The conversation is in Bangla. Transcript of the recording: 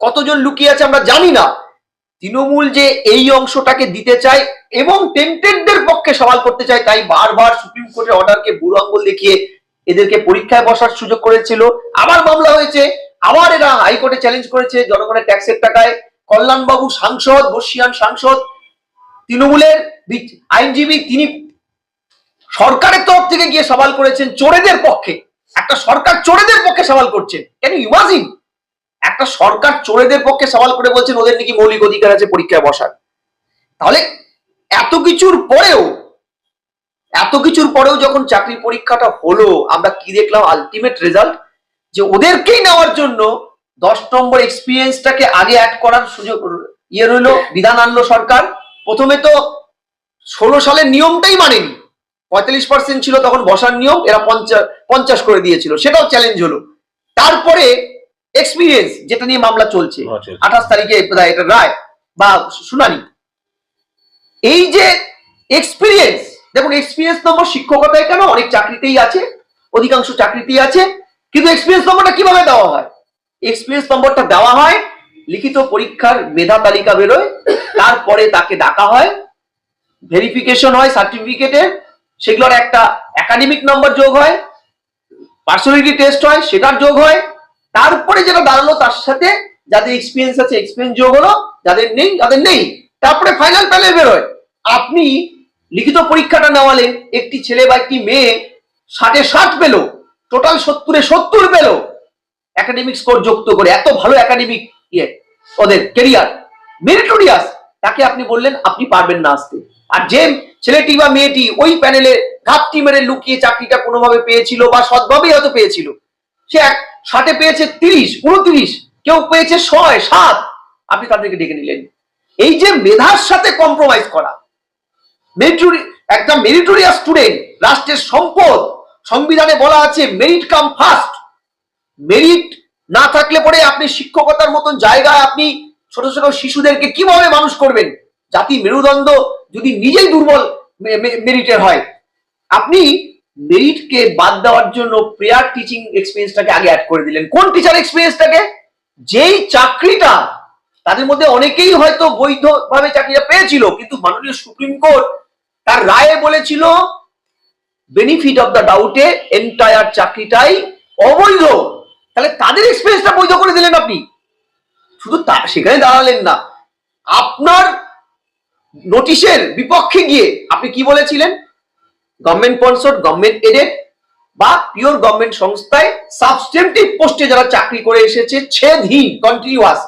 কতজন লুকিয়ে আছে আমরা জানি না। তৃণমূল যে এই অংশটাকে দিতে চায় এবং টেন্টেডদের পক্ষে সওয়াল করতে চায়, তাই বারবার সুপ্রিম কোর্টের অর্ডারকে বুড়ো আঙ্গুল দেখিয়ে এদেরকে পরীক্ষায় বসার সুযোগ করেছিল। আবার মামলা হয়েছে, আবার এরা হাইকোর্টে চ্যালেঞ্জ করেছে জনগণের ট্যাক্সের টাকায়। কল্যাণবাবু সাংসদ, বর্ষিয়ান সাংসদ, তৃণমূলের আইনজীবী তিনি সরকারের তরফ থেকে গিয়ে সওয়াল করেছেন, চোরেদের পক্ষে। একটা সরকার চোরেদের পক্ষে সওয়াল করছেন কেন ইমাজিন একটা সরকার চোরেদের পক্ষে সওয়াল করে বলছেন, ওদের নাকি মৌলিক অধিকার আছে পরীক্ষায় বসার। তাহলে এত কিছুর পরেও, এত কিছুর পরেও যখন চাকরি পরীক্ষাটা হলো, আমরা কি দেখলাম আলটিমেট রেজাল্ট যে ওদেরকেই নেওয়ার জন্য দশ নম্বর এক্সপিরিয়েন্সটাকে আগে অ্যাড করার সুযোগ ইয়ে রইল, বিধান আনলো সরকার। প্রথমে তো ষোলো সালের নিয়মটাই মানেনি। পঁয়তাল্লিশ পার্সেন্ট ছিল তখন বসার নিয়ম, এরা পঞ্চাশ পঞ্চাশ করে দিয়েছিল। সেটাও চ্যালেঞ্জ হলো। তারপরে এক্সপিরিয়েন্স যেটা নিয়ে মামলা চলছে। আচ্ছা। আঠাশ তারিখে এটা রায় বা শুনানি। এই যে এক্সপিরিয়েন্স দেখুন এক্সপিরিয়েন্স নম্বর শিক্ষকতায় কেন অনেক চাকরিতেই আছে অধিকাংশ চাকরিতেই আছে কিন্তু এক্সপিরিয়েন্স নম্বরটা কীভাবে দেওয়া হয়? এক্সপিরিয়েন্স নম্বরটা দেওয়া হয় লিখিত পরীক্ষার মেধা তালিকা বেরোয় তারপরে তাকে ডাকা হয় ভেরিফিকেশন হয় সার্টিফিকেটের সেগুলোর একটা একাডেমিক নম্বর যোগ হয় পার্সোনালিটি টেস্ট হয় সেটার যোগ হয় তারপরে যেটা দাঁড়াল তার সাথে যাদের এক্সপিরিয়েন্স আছে এক্সপিরিয়েন্স যোগ হলো, যাদের নেই তাদের নেই, তারপরে ফাইনাল প্যানেল বেরোয়। আপনি লিখিত পরীক্ষাটা নেওয়ালেন একটি ছেলে বা একটি মেয়ে ষাটে ষাট পেল টোটাল সত্তরে সত্তর পেল। একাডেমিক স্কোর যুক্ত করে, এত ভালো একাডেমিক ইয়ে ওদের কেরিয়ার মেরিটোরিয়াস তাকে আপনি বললেন, আপনি পারবেন না আসতে। আর যে ছেলেটি বা মেয়েটি ওই প্যানেলে ঘাপটি মেরে লুকিয়ে চাকরিটা কোনোভাবে পেয়েছিল বা সৎভাবেই হয়তো পেয়েছিল সে এক ষাটে পেয়েছে তিরিশ, উনত্রিশ, কেউ পেয়েছে ছয়, সাত। আপনি তাদেরকে ডেকে নিলেন। এই যে মেধার সাথে কম্প্রোমাইজ করা, মেরিটরি একটা মেরিটোরিয়াস স্টুডেন্ট, রাষ্ট্রের সম্পদ, সংবিধানে বলা আছে মেরিট কাম ফার্স্ট মেরিট না থাকলে পরে আপনি শিক্ষকতার মতন জায়গায় আপনি ছোট ছোট শিশুদেরকে কীভাবে মানুষ করবেন? জাতি মেরুদণ্ড যদি নিজেই দুর্বল মেরিটের হয়। আপনি মেরিটকে বাদ দেওয়ার জন্য প্রেয়ার টিচিং এক্সপিরিয়েন্সটাকে আগে অ্যাড করে দিলেন। কোন টিচার এক্সপিরিয়েন্সটাকে যেই চাকরিটা, তাদের মধ্যে অনেকেই হয়তো বৈধভাবে চাকরিটা পেয়েছিল, কিন্তু মাননীয় সুপ্রিম কোর্ট তার রায়ে বলেছিল বেনিফিট অফ দ্য ডাউটে এন্টায়ার চাকরিটাই অবৈধ। তাহলে তাদের এক্সপিরিয়েন্সটা বৈধ করে দিলেন আপনি। শুধু তা, সেখানে দাঁড়ালেন না। আপনার নোটিশের বিপক্ষে গিয়ে আপনি কি বলেছিলেন? গভর্নমেন্ট স্পন্সর গভর্নমেন্ট এডেড বা পিওর গভর্নমেন্ট সংস্থায় সাবস্টেন্টিভ পোস্টে যারা চাকরি করে এসেছে ছেদহীন কন্টিনিউয়াস